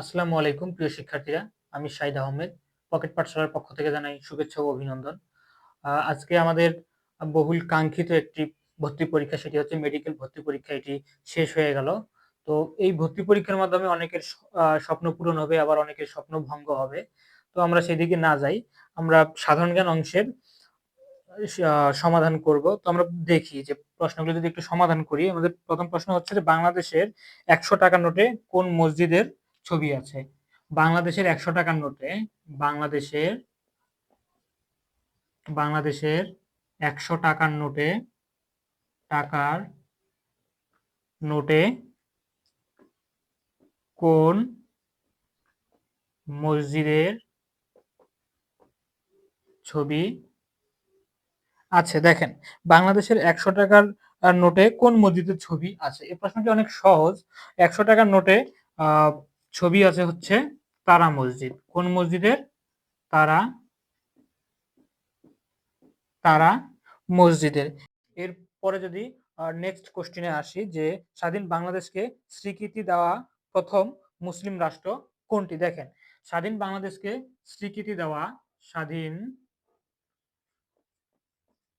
আসসালামু আলাইকুম, প্রিয় শিক্ষার্থীরা। আমি শাহিদ আহমেদ, পকেট পাঠশালার পক্ষ থেকে জানাই শুভেচ্ছা ও অভিনন্দন। আজকে আমাদের বহুল কাঙ্ক্ষিত একটি ভর্তি পরীক্ষা, সেটি হচ্ছে মেডিকেল ভর্তি পরীক্ষা। এটি শেষ হয়ে গেল। তো এই ভর্তি পরীক্ষার মাধ্যমে অনেকের স্বপ্ন পূরণ হবে, আবার অনেকের স্বপ্ন ভঙ্গ হবে। তো আমরা সেদিকে না যাই, আমরা সাধারণ জ্ঞান অংশের সমাধান করব। তো আমরা দেখি যে প্রশ্নগুলো যদি একটু সমাধান করি, আমাদের প্রথম প্রশ্ন হচ্ছে যে বাংলাদেশের একশো টাকার নোটে কোন মসজিদের ছবি আছে। বাংলাদেশের একশো টাকার নোটে বাংলাদেশের বাংলাদেশের একশো টাকার নোটে টাকার নোটে কোন মসজিদের ছবি আছে? দেখেন, বাংলাদেশের একশো টাকার নোটে কোন মসজিদের ছবি আছে? এই প্রশ্নটি অনেক সহজ। একশো টাকার নোটে ছবি আছে হচ্ছে তারা মসজিদ। কোন মসজিদের? তারা তারা মসজিদের। এরপরে যদি নেক্সট কোশ্চেনে আসি যে স্বাধীন বাংলাদেশকে স্বীকৃতি দেওয়া প্রথম মুসলিম রাষ্ট্র কোনটি? দেখেন, স্বাধীন বাংলাদেশকে স্বীকৃতি দেওয়া স্বাধীন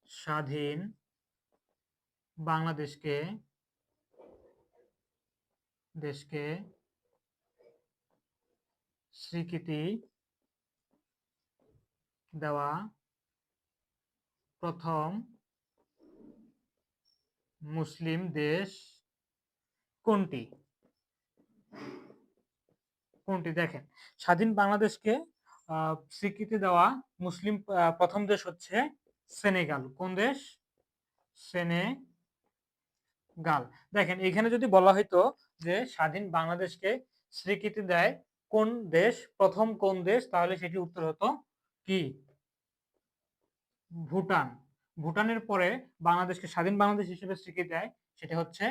স্বাধীন বাংলাদেশকে, দেশকে স্বীকৃতি দেওয়া প্রথম মুসলিম দেশ কোনটি? কোনটি? দেখেন, স্বাধীন বাংলাদেশকে স্বীকৃতি দেওয়া মুসলিম প্রথম দেশ হচ্ছে সেনেগাল। কোন দেশ? সেনেগাল। দেখেন, এখানে যদি বলা হইতো যে স্বাধীন বাংলাদেশকে স্বীকৃতি দেয় কোন দেশ, প্রথম কোন দেশ? তাহলে সেটি উত্তর হতো কি? ভুটান। ভুটানের পরে বাংলাদেশকে, স্বাধীন বাংলাদেশ হিসেবে স্বীকৃতি দেয় সেটা হচ্ছে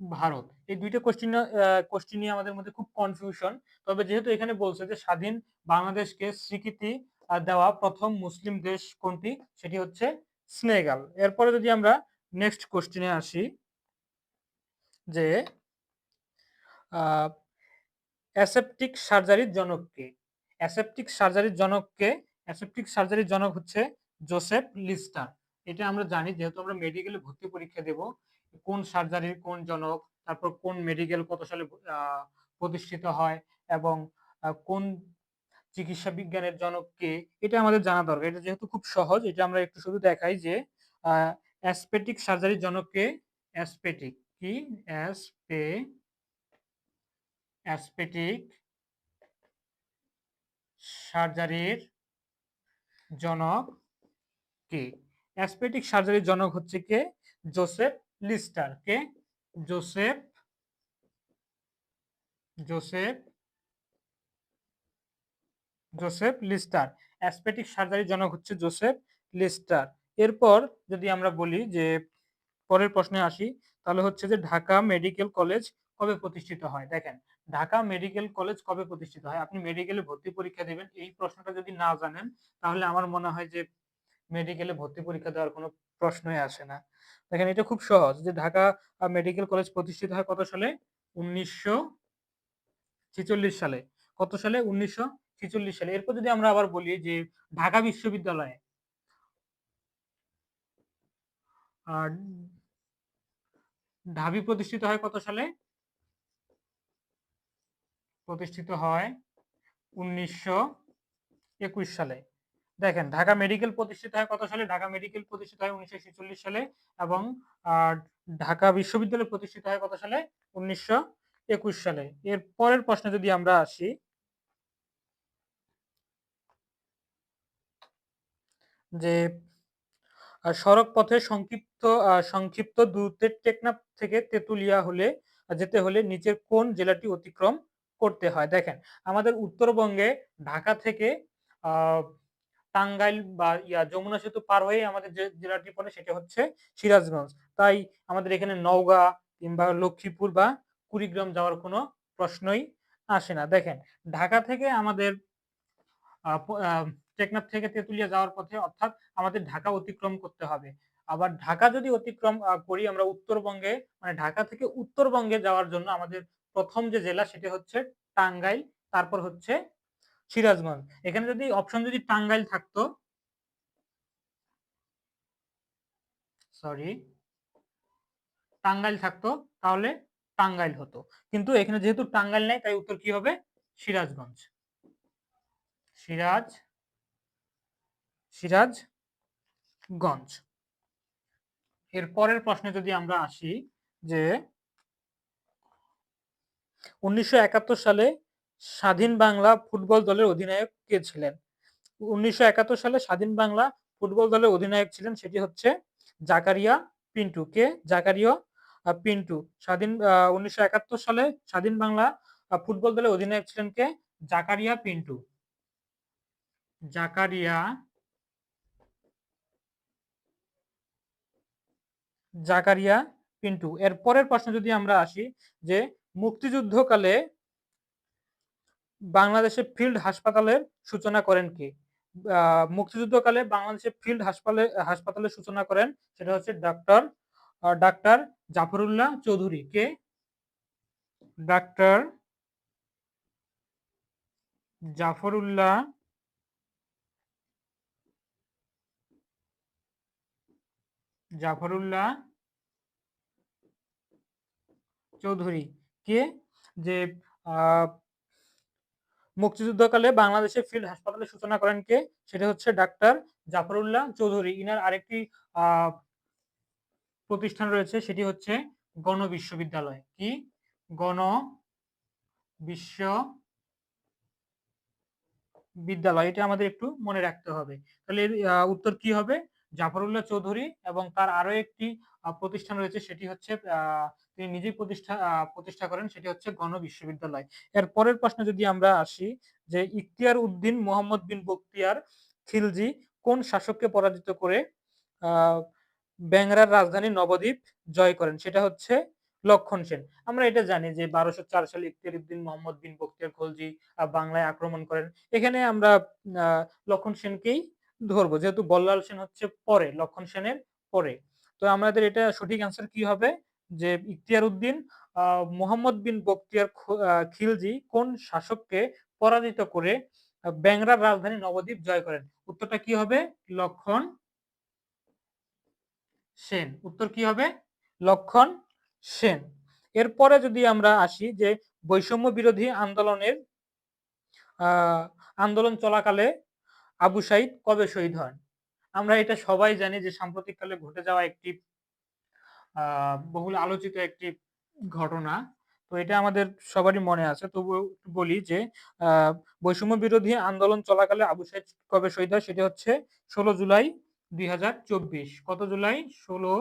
ভারত। এই দুইটা কোশ্চিন কোশ্চিন নিয়ে আমাদের মধ্যে খুব কনফিউশন তবে যেহেতু এখানে বলছে যে স্বাধীন বাংলাদেশকে স্বীকৃতি দেওয়া প্রথম মুসলিম দেশ কোনটি? সেটি হচ্ছে সেনেগাল। এরপরে যদি আমরা নেক্সট কোশ্চিনে আসি যে অ্যাসেপটিক সার্জারির জনককে অ্যাসেপটিক সার্জারির জনককে অ্যাসেপটিক সার্জারির জনক হচ্ছে জোসেফ লিস্টার। এটা আমরা জানি, যেহেতু আমরা মেডিকেলে ভর্তি পরীক্ষা দেব, কোন সার্জারির কোন জনক, তারপর কোন মেডিকেল কত সালে প্রতিষ্ঠিত হয়, এবং কোন চিকিৎসা বিজ্ঞানের জনক কে, এটা আমাদের জানা দরকার। এটা যেহেতু খুব সহজ, এটা আমরা একটু শুধু দেখাই যে অ্যাসপেটিক সার্জারির জনক কে? অ্যাসপেটিক। কি? অ্যাসপে অ্যাসপেটিক সার্জারির জনক কে? অ্যাসপেটিক সার্জারির জনক হচ্ছে কে? Joseph Lister. কে? Joseph Joseph Joseph Lister. Aseptic সার্জারির জনক হচ্ছে জোসেফ লিস্টার। এরপর যদি আমরা বলি যে, পরের প্রশ্নে আসি, তাহলে হচ্ছে যে ঢাকা মেডিকেল কলেজ কবে প্রতিষ্ঠিত হয়? দেখেন ঢাকা মেডিকেল কলেজ কবে প্রতিষ্ঠিত হয়? আপনি মেডিকেলে ভর্তি পরীক্ষা দেবেন। এই প্রশ্নটা যদি না জানেন, তাহলে আমার মনে হয় যে মেডিকেলে ভর্তি পরীক্ষা দেওয়ার কোনো প্রশ্নই আসে না। দেখেন, এটা খুব সহজ যে ঢাকা মেডিকেল কলেজ প্রতিষ্ঠিত হয় কত সালে? উনিশশো ছেচল্লিশ সালে। কত সালে? উনিশশো ছেচল্লিশ সালে। এরপর যদি আমরা আবার বলি যে ঢাকা বিশ্ববিদ্যালয়ে ঢাবি প্রতিষ্ঠিত হয় কত সালে? প্রতিষ্ঠিত হয় উনিশশো একুশ সালে। দেখেন, ঢাকা মেডিকেল প্রতিষ্ঠিত হয় কত সালে? ঢাকা মেডিকেল প্রতিষ্ঠিত হয় উনিশশো ছেচল্লিশ সালে এবং ঢাকা বিশ্ববিদ্যালয় প্রতিষ্ঠিত হয় কত সালে? উনিশশো একুশ সালে। এর পরের প্রশ্নে যদি আমরা আসি, যে সড়ক পথে সংক্ষিপ্ত সংক্ষিপ্ত দূরত্বের টেকনাফ থেকে তেতুলিয়া হলে, যেতে হলে নিচের কোন জেলাটি অতিক্রম করতে হয়। দেখেন, আমাদের উত্তরবঙ্গে ঢাকা থেকে টাঙ্গাইল বা ইয়া যমুনা সেতু পার হয়ে আমাদের যে জেলাটি পড়ে সেটা হচ্ছে সিরাজগঞ্জ। তাই আমাদের এখানে নওগাঁ কিংবা লক্ষ্মীপুর বা কুড়িগ্রাম যাওয়ার কোনো প্রশ্নই আসে না। দেখেন, ঢাকা থেকে আমাদের টেকনাফ থেকে তেতুলিয়া যাওয়ার পথে অর্থাৎ আমাদের ঢাকা অতিক্রম করতে হবে। আবার ঢাকা যদি অতিক্রম করি আমরা উত্তরবঙ্গে মানে ঢাকা থেকে উত্তরবঙ্গে যাওয়ার জন্য আমাদের প্রথম যে জেলা সেটা হচ্ছে টাঙ্গাইল, তারপর হচ্ছে সিরাজগঞ্জ। এখানে যদি অপশন যদি টাঙ্গাইল থাকতো সরি টাঙ্গাইল থাকতো, তাহলে টাঙ্গাইল হতো। কিন্তু এখানে যেহেতু টাঙ্গাইল নেই, তাই উত্তর কি হবে? সিরাজগঞ্জ। সিরাজ, সিরাজগঞ্জ। এর পরের প্রশ্নে যদি আমরা আসি যে উনিশশো একাত্তর সালে স্বাধীন বাংলা ফুটবল দলের অধিনায়ক কে ছিলেন? উনিশশো সালে স্বাধীন বাংলা ফুটবল দলের অধিনায়ক ছিলেন সেটি হচ্ছে জাকারিয়া পিন্টু। কে? জাকারিয়া পিন্টু। স্বাধীন উনিশশো সালে স্বাধীন বাংলা ফুটবল দলের অধিনায়ক ছিলেন কে? জাকারিয়া পিন্টু। জাকারিয়া জাকারিয়া পিন্টু। এর পরের প্রশ্ন যদি আমরা আসি যে মুক্তিযুদ্ধকালে বাংলাদেশে ফিল্ড হাসপাতালের সূচনা করেন কে? মুক্তিযুদ্ধকালে বাংলাদেশে ফিল্ড হাসপাতালে হাসপাতালের সূচনা করেন সেটা হচ্ছে ডাক্তার ডাক্তার জাফরুল্লাহ চৌধুরী। কে? ডাক্তার জাফরুল্লাহ জাফরুল্লাহ চৌধুরী। কে? যে মুক্তিযুদ্ধকালে বাংলাদেশে ফিল্ড হাসপাতালের সূচনা করেন কে? সেটা হচ্ছে ডাক্তার জাফরুল্লাহ চৌধুরী। ইনার আরেকটি প্রতিষ্ঠান রয়েছে, সেটি হচ্ছে গণ বিশ্ববিদ্যালয়। কি? গণ বিশ্ব বিদ্যালয় এটা আমাদের একটু মনে রাখতে হবে। তাহলে উত্তর কি হবে? জাফরুল্লাহ চৌধুরী এবং তার আরও একটি প্রতিষ্ঠান রয়েছে সেটি হচ্ছে তিনি নিজেই প্রতিষ্ঠা প্রতিষ্ঠা করেন, সেটি হচ্ছে গণ বিশ্ববিদ্যালয়। এর পরের প্রশ্ন যদি আমরা আসি যে ইখতিয়ার উদ্দিন মোহাম্মদ বিন বক্তিয়ার খিলজি কোন শাসককে পরাজিত করে ব্যাংরার রাজধানী নবদ্বীপ জয় করেন, সেটা হচ্ছে লক্ষণ সেন। আমরা এটা জানি যে বারোশো চার সালে ইখতিয়ার উদ্দিন মোহাম্মদ বিন বক্তিয়ার খলজি বাংলায় আক্রমণ করেন। এখানে আমরা লক্ষণ সেনকেই ধরবো, যেহেতু বল্লাল সেন হচ্ছে পরে, লক্ষণ সেনের পরে। তো আমাদের এটা সঠিক অ্যান্সার কি হবে? যে ইখতিয়ার উদ্দিন মোহাম্মদ বিন বক্তিয়ার খিলজি কোন শাসককে পরাজিত করে ব্যাংরার রাজধানী নবদ্বীপ জয় করেন? উত্তরটা কি হবে? লক্ষণ সেন। উত্তর কি হবে? লক্ষণ সেন। এরপরে যদি আমরা আসি যে বৈষম্য বিরোধী আন্দোলনের আন্দোলন চলাকালে আবু সাইদ কবে শহীদ হন? আমরা এটা সবাই জানি যে সাম্প্রতিককালে ঘটে যাওয়া একটি বহুল আলোচিত একটি ঘটনা। তো এটা আমাদের সবারই মনে আছে। তবু বলি যে বৈষম্য বিরোধী আন্দোলন চলাকালে আবু সাইদ কবে শহীদ হয় সেটা হচ্ছে ষোলো জুলাই দুই হাজার চব্বিশ। কত জুলাই? ষোলো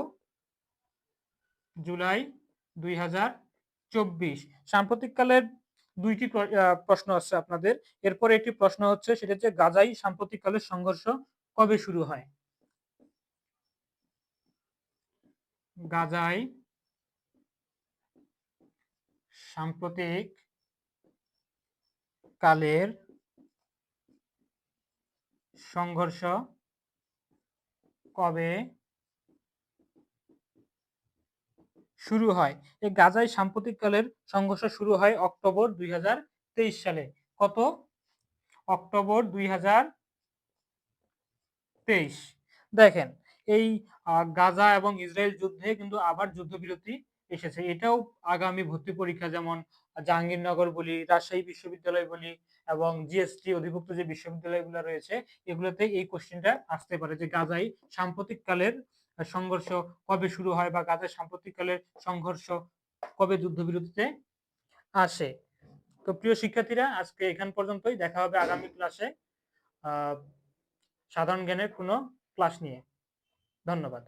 জুলাই দুই হাজার চব্বিশ। সাম্প্রতিককালের দুইটি প্রশ্ন আছে আপনাদের। এরপরে একটি প্রশ্ন হচ্ছে, সেটা হচ্ছে গাজাই সাম্প্রতিককালের সংঘর্ষ কবে শুরু হয়? গাজায় সাম্প্রতিক কালের সংঘর্ষ কবে শুরু হয়? এই গাজায় সাম্প্রতিককালের সংঘর্ষ শুরু হয় অক্টোবর দুই হাজার তেইশ সালে। কত? অক্টোবর দুই দেখেন, এই গাজা এবং ইসরায়েল যুদ্ধে কিন্তু আবার যুদ্ধবিরতি এসেছে। এটাও আগামী ভর্তি পরীক্ষা যেমন জাহাঙ্গীরনগর বলি, রাজশাহী বিশ্ববিদ্যালয় বলি এবং জিএসটি অধিভুক্ত যে বিশ্ববিদ্যালয়গুলো রয়েছে, এগুলোতে এই কোশ্চেনটা আসতে পারে যে গাজাই সাম্প্রতিককালের সংঘর্ষ কবে শুরু হয় বা গাজার সাম্প্রতিককালের সংঘর্ষ কবে যুদ্ধবিরতিতে আসে। তো প্রিয় শিক্ষার্থীরা, আজকে এখান পর্যন্তই। দেখা হবে আগামী ক্লাসে সাধারণ জ্ঞানের কোনো ক্লাস নিয়ে। ধন্যবাদ।